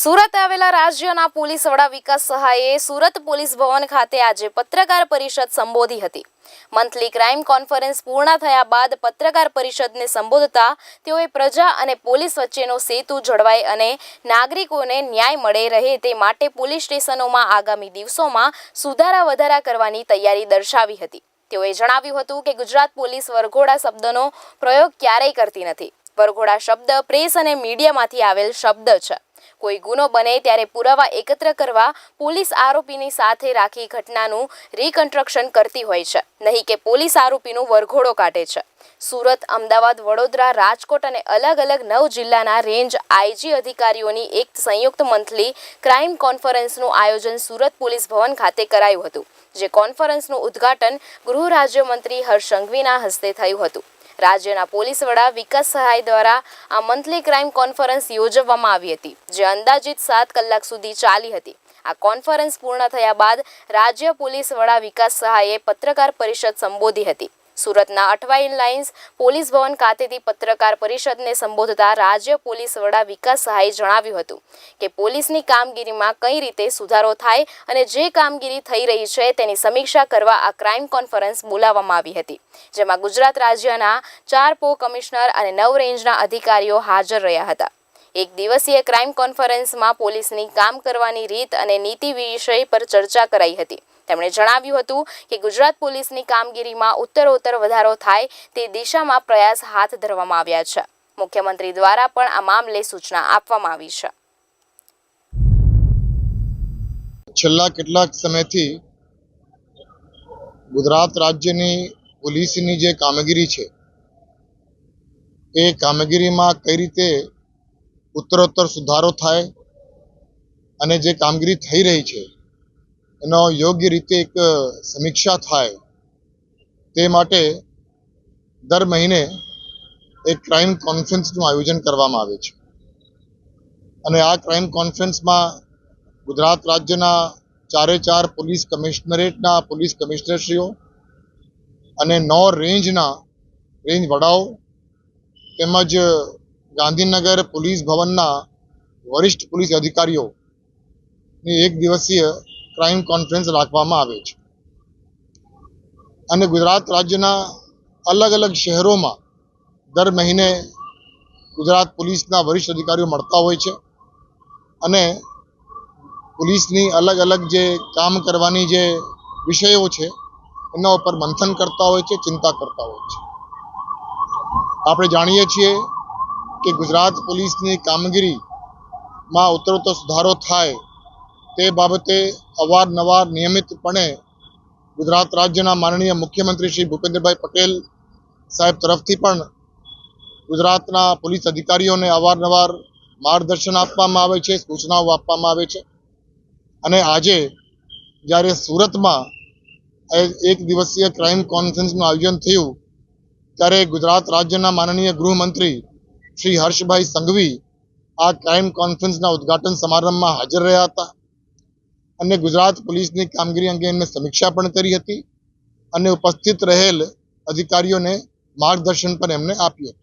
સુરત આવેલા રાજ્યના પોલીસ વડા વિકાસ સહાયે સુરત પોલીસ ભવન ખાતે આજે પત્રકાર પરિષદ સંબોધી હતી. મંથલી ક્રાઇમ કોન્ફરન્સ પૂર્ણ થયા બાદ પત્રકાર પરિષદને સંબોધતા તેઓએ પ્રજા અને પોલીસ વચ્ચેનો સેતુ જળવાય અને નાગરિકોને ન્યાય મળે રહે તે માટે પોલીસ સ્ટેશનોમાં આગામી દિવસોમાં સુધારા વધારા કરવાની તૈયારી દર્શાવી હતી. તેઓએ જણાવ્યું હતું કે ગુજરાત પોલીસ વરઘોડા શબ્દનો પ્રયોગ ક્યારેય કરતી નથી. વરઘોડા શબ્દ પ્રેસ અને મીડિયામાંથી આવેલ શબ્દ છે. કોઈ ગુનો બને ત્યારે પુરાવા એકત્ર કરવા પોલીસ આરોપીની સાથે રાખી ઘટનાનું રિકન્સ્ટ્રક્શન કરતી હોય છે. નહીં કે પોલીસ આરોપીનું વરઘોડો કાઢે છે. સુરત, અમદાવાદ, વડોદરા, રાજકોટ અને અલગ અલગ નવ જિલ્લાના રેન્જ આઈજી અધિકારીઓની એક સંયુક્ત મંથલી ક્રાઇમ કોન્ફરન્સનું આયોજન સુરત પોલીસ ભવન ખાતે કરાયું હતું, જે કોન્ફરન્સનું ઉદ્ઘાટન ગૃહ રાજ્યમંત્રી હર્ષ સંઘવીના હસ્તે થયું હતું. રાજ્યના પોલીસ વડા વિકાસ સહાય દ્વારા આ મંથલી ક્રાઇમ કોન્ફરન્સ યોજવામાં આવી હતી, જે અંદાજિત સાત કલાક સુધી ચાલી હતી. આ કોન્ફરન્સ પૂર્ણ થયા બાદ રાજ્ય પોલીસ વડા વિકાસ સહાયે પત્રકાર પરિષદ સંબોધી હતી. સુરતના અઠવાઈન લાઇન્સ પોલીસ ભવન ખાતેથી પત્રકાર પરિષદને સંબોધતા રાજ્ય પોલીસ વડા વિકાસ સહાયે જણાવ્યું હતું કે પોલીસની કામગીરીમાં કઈ રીતે સુધારો થાય અને જે કામગીરી થઈ રહી છે તેની સમીક્ષા કરવા આ ક્રાઇમ કોન્ફરન્સ બોલાવવામાં આવી હતી, જેમાં ગુજરાત રાજ્યના ચાર પો કમિશનર અને નવ રેન્જના અધિકારીઓ હાજર રહ્યા હતા. એક દિવસીય ક્રાઇમ કોન્ફરન્સમાં પોલીસની કામ કરવાની રીત અને નીતિ વિષય પર ચર્ચા કરાઈ હતી. તેમણે જણાવ્યું હતું કે ગુજરાત પોલીસની કામગીરીમાં ઉત્તરોત્તર વધારો થાય તે દિશામાં પ્રયાસ હાથ ધરવામાં આવ્યા છે. મુખ્યમંત્રી દ્વારા પણ આ મામલે સૂચના આપવામાં આવી છે. છેલ્લા કેટલાક સમયથી ગુજરાત રાજ્યની પોલીસની જે કામગીરી છે, એ કામગીરીમાં કઈ રીતે ઉત્તરોત્તર સુધારો થાય અને જે કામગીરી થઈ રહી છે એનો યોગ્ય રીતે એક સમીક્ષા થાય તે માટે દર મહિને એક ક્રાઇમ કોન્ફરન્સનું આયોજન કરવામાં આવે છે. અને આ ક્રાઇમ કોન્ફરન્સમાં ગુજરાત રાજ્યના ચારે ચાર પોલીસ કમિશનરેટના પોલીસ કમિશનરશ્રીઓ અને નવ રેન્જના રેન્જ વડાઓ તેમજ ગાંધીનગર પોલીસ ભવનના વરિષ્ઠ પોલીસ અધિકારીઓની એક દિવસીય ક્રાઇમ કોન્ફરન્સ રાખવામાં આવે છે. અને ગુજરાત રાજ્યના અલગ અલગ શહેરોમાં દર મહિને ગુજરાત પોલીસના વરિષ્ઠ અધિકારીઓ મળતા હોય છે. અને પોલીસની અલગ અલગ જે કામ કરવાની જે વિષયો છે, એના ઉપર મંથન કરતા હોય છે, ચિંતા કરતા હોય છે. આપણે જાણીએ છીએ કે ગુજરાત પોલીસની કામગીરીમાં ઉત્તરોત્તર સુધારો થાય તે બાબતે અવારનવાર નિયમિતપણે ગુજરાત રાજ્યના માનનીય મુખ્યમંત્રી શ્રી ભૂપેન્દ્રભાઈ પટેલ સાહેબ તરફથી પણ ગુજરાતના પોલીસ અધિકારીઓને અવારનવાર માર્ગદર્શન આપવામાં આવે છે, સૂચનાઓ આપવામાં આવે છે. અને આજે જ્યારે સુરતમાં એક દિવસીય ક્રાઇમ કોન્ફરન્સનું આયોજન થયું, ત્યારે ગુજરાત રાજ્યના માનનીય ગૃહમંત્રી શ્રી હર્ષભાઈ સંઘવી આ ક્રાઇમ કોન્ફરન્સના ઉદ્ઘાટન સમારંભમાં હાજર રહ્યા હતા. અને ગુજરાત પોલીસની કામગીરી અંગે એમને સમીક્ષા પણ કરી હતી અને ઉપસ્થિત રહેલ અધિકારીઓને માર્ગદર્શન પણ એમને આપ્યું